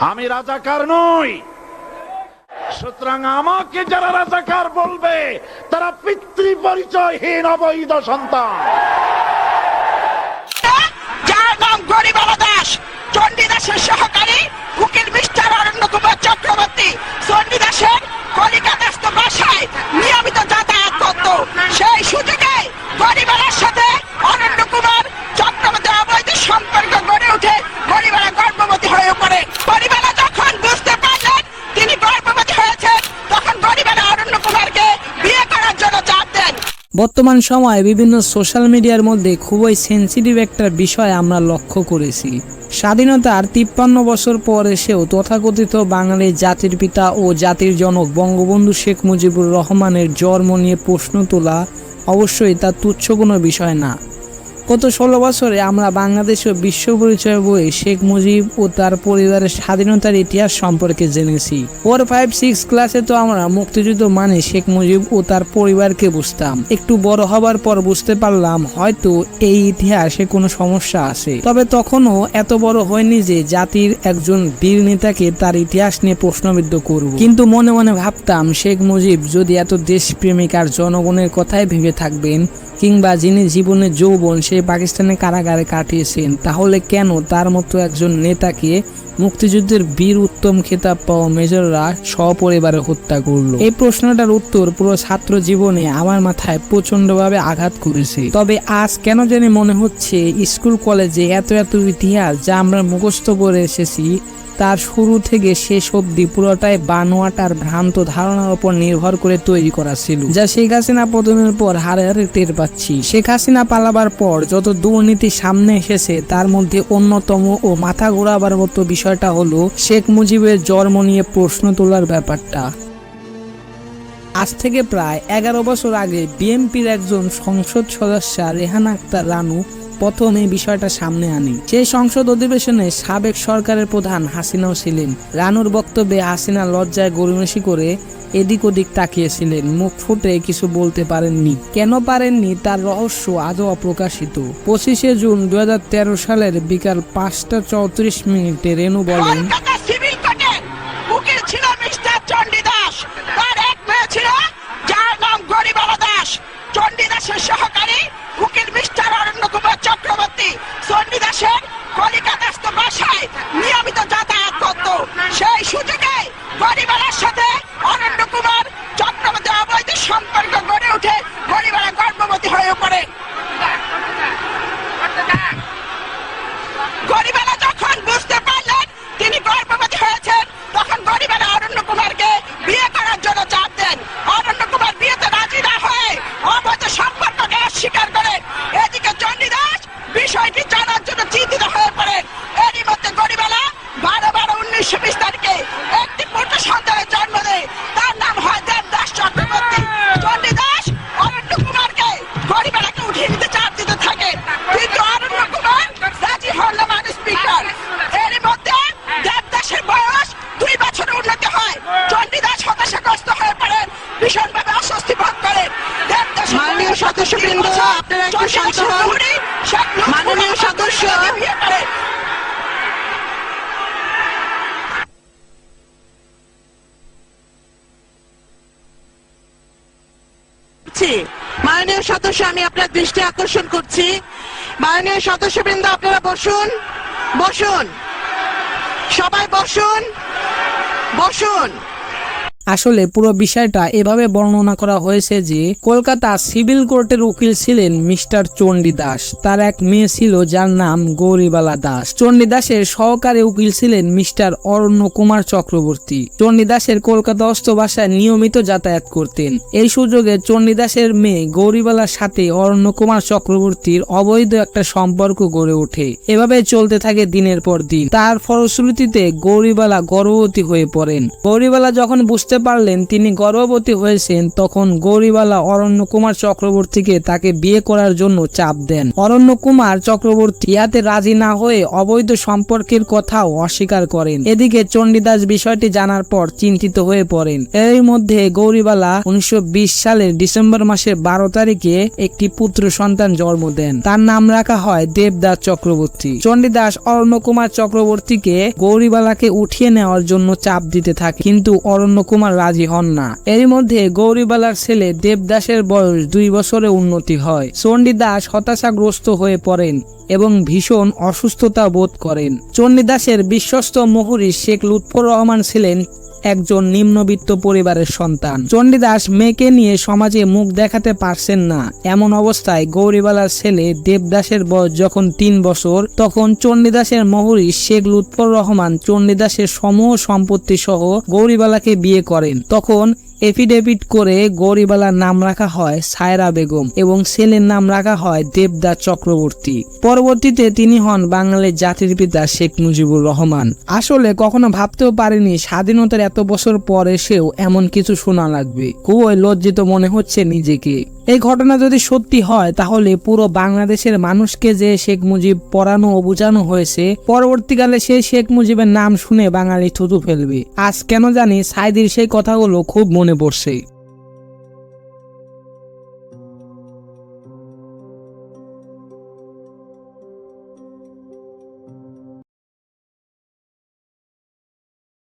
আমি রাজাকার নই। সুতরাং আমাকে যারা রাজাকার বলবে তারা পিতৃ পরিচয়হীন অবৈধ সন্তান যার নাম গরিবালা দাস চণ্ডীদাসের সহকারী উকিল মিস্টার অরণ্য কুমার চক্রবর্তী চণ্ডীদাসের কলিকাতাস্থ বাসায় নিয়মিত যাতায়াত করত সেই সুযোগে গরিবালার সাথে অরণ্য কুমার চক্রবর্তী অবৈধ সম্পর্ক গড়ে ওঠে গরিবালা গর্ভবতী হয়ে পড়ে গরিবালা যখন বুঝতে পারলেন তিনি গর্ভবতী হয়েছেন তখন গরিবালা অরণ্য কুমারকে বিয়ে করার জন্য চাপ দেন বর্তমান সময়ে বিভিন্ন সোশ্যাল মিডিয়ার মধ্যে খুবই সেন্সিটিভ একটা বিষয় আমরা লক্ষ্য করেছি। স্বাধীনতার তিপ্পান্ন বছর পর এসেও তথাকথিত বাঙালির জাতির পিতা ও জাতির জনক বঙ্গবন্ধু শেখ মুজিবুর রহমানের জন্ম নিয়ে প্রশ্ন তোলা অবশ্যই তা তুচ্ছ কোনো বিষয় না। গত ষোলো বছরে আমরা বাংলাদেশ ও বিশ্ব পরিচয় বই শেখ মুজিব ও তার পরিবারের স্বাধীনতার ইতিহাস সম্পর্কে জেনেছি। ফোর ফাইভ সিক্স ক্লাসে তো আমরা মুক্তিযুদ্ধ মানে শেখ মুজিব ও তার পরিবারকে বুঝতাম। একটু বড় হবার পর বুঝতে পারলাম হয়তো এই ইতিহাসে কোনো সমস্যা আছে। তবে তখনও এত বড় হয়নি যে জাতির একজন বীর নেতাকে তার ইতিহাস নিয়ে প্রশ্নবিদ্ধ করব। কিন্তু মনে মনে ভাবতাম শেখ মুজিব যদি এত দেশপ্রেমিক আর জনগণের কথাই ভেবে থাকবেন কিংবা যিনি জীবনে যৌবন সে পাকিস্তানে কারাগারে কাটিয়েছেন। তাহলে কেন তার মতো একজন নেতাকে মুক্তিযুদ্ধের বীর উত্তম খেতাব পাওয়া মেজররা সপরিবারে হত্যা করল? এই প্রশ্নটার উত্তর পুরো ছাত্র জীবনে আমার মাথায় প্রচন্ডভাবে আঘাত করেছে। তবে আজ কেন জানি মনে হচ্ছে, স্কুল কলেজে এত এত ইতিহাস যা আমরা মুখস্থ করে এসেছি তার শুরু থেকে শেষ অবধি পুরোটাই বানোয়াটার ভ্রান্ত ধারণার উপর নির্ভর করে তৈরি করা ছিল। যা শেখ হাসিনা পতনের পর হারে হারে টের পাচ্ছি। শেখ হাসিনা পালাবার পর যত দুর্নীতি সামনে এসেছে, তার মধ্যে অন্যতম ও মাথা ঘোরাবার মতো বিষয়টা হলো শেখ মুজিবের জন্ম নিয়ে প্রশ্ন তোলার ব্যাপারটা। আজ থেকে প্রায় এগারো বছর আগে বিএনপির একজন সংসদ সদস্য রেহানা আক্তার রানু প্রথম এই বিষয়টা সামনে আনি। সেই সংসদ অধিবেশনে সাবেক সরকারের প্রধান হাসিনাও ছিলেন, রানুর বক্তব্যে হাসিনা লজ্জায় গরিমসি করে এদিক ওদিক তাকিয়েছিলেন, মুখ ফুটে কিছু বলতে পারেননি। কেন পারেননি তার রহস্য আজও অপ্রকাশিত। পঁচিশে জুন দুহাজার তেরো সালের বিকাল পাঁচটা চৌত্রিশ মিনিটে রেনু বলেন আপনারা একটু শান্ত হন। মাননীয় সদস্য। বিয়ে করেন করছি মাননীয় সদস্য আমি আপনার দৃষ্টি আকর্ষণ করছি। মাননীয় সদস্যবৃন্দ আপনারা বসুন। বসুন। সবাই বসুন। বসুন। আসলে পুরো বিষয়টা এভাবে বর্ণনা করা হয়েছে যে কলকাতা সিভিল কোর্টের উকিল ছিলেন মিস্টার চণ্ডী দাস। তার এক মেয়ে ছিল যার নাম গৌরীবালা দাস। চণ্ডী দাসের সহকারী উকিল ছিলেন মিস্টার অরণ্য কুমার চক্রবর্তী। চণ্ডী দাসের কলকাতাস্থ বাসায় নিয়মিত যাতায়াত করতেন। এই সুযোগে চণ্ডী দাসের মেয়ে গৌরীবালার সাথে অরণ্য কুমার চক্রবর্তীর অবৈধ একটা সম্পর্ক গড়ে ওঠে। এভাবে চলতে থাকে দিনের পর দিন। তার ফলশ্রুতিতে গৌরীবালা গর্ভবতী হয়ে পড়েন। গৌরীবালা যখন বুঝতে বুঝতে পারলেন তিনি গর্ভবতী হয়েছেন, তখন গৌরীবালা অরণ্য কুমার চক্রবর্তীকে তাকে বিয়ে করার জন্য চাপ দেন। অরণ্য কুমার চক্রবর্তী ইয়াতে রাজি না হয়ে অবৈধ সম্পর্কের কথাও অস্বীকার করেন। এদিকে চণ্ডীদাস বিষয়টি জানার পর চিন্তিত হয়ে পড়েন। এর মধ্যে গৌরীবালা উনিশশো বিশ সালের ডিসেম্বর মাসের বারো তারিখে একটি পুত্র সন্তান জন্ম দেন। তার নাম রাখা হয় দেবদাস চক্রবর্তী। চণ্ডীদাস অরণ্য কুমার চক্রবর্তীকে গৌরীবালাকে উঠিয়ে নেওয়ার জন্য চাপ দিতে থাকে। কিন্তু অরণ্য কুমার রাজি হন না। এর মধ্যে গৌরীবালার ছেলে দেবদাসের বয়স দুই বছরে উন্নতি হয়। চণ্ডীদাস হতাশাগ্রস্ত হয়ে পড়েন এবং ভীষণ অসুস্থতা বোধ করেন। চণ্ডীদাসের বিশ্বস্ত মহুরী শেখ লুৎফর রহমান ছিলেন একজন নিম্নবিত্ত পরিবারের সন্তান। চণ্ডীদাস মেয়েকে নিয়ে সমাজে মুখ দেখাতে পারছেন না। এমন অবস্থায় গৌরীবালার ছেলে দেবদাসের বয়স যখন তিন বছর, তখন চণ্ডীদাসের মহরী শেখ লুৎফর রহমান চণ্ডীদাসের সমূহ সম্পত্তি সহ গৌরীবালাকে বিয়ে করেন। তখন এফিডেভিট করে গৌরীবালার নাম রাখা হয় সায়রা বেগম এবং ছেলের নাম রাখা হয় দেবদা চক্রবর্তী। পরবর্তীতে তিনি হন বাঙালির জাতির পিতা শেখ মুজিবুর রহমান। আসলে কখনো ভাবতেও পারেনি স্বাধীনতার এত বছর পরে সেও এমন কিছু শোনা লাগবে। খুবই লজ্জিত মনে হচ্ছে নিজেকে। এই ঘটনা যদি সত্যি হয়, তাহলে পুরো বাংলাদেশের মানুষকে যে শেখ মুজিব পড়ানো ও বোঝানো হয়েছে, পরবর্তীকালে সে শেখ মুজিবের নাম শুনে বাঙালি থুতু ফেলবে। আজ কেন জানি সাইদির সেই কথাগুলো খুব মনে পড়ছে।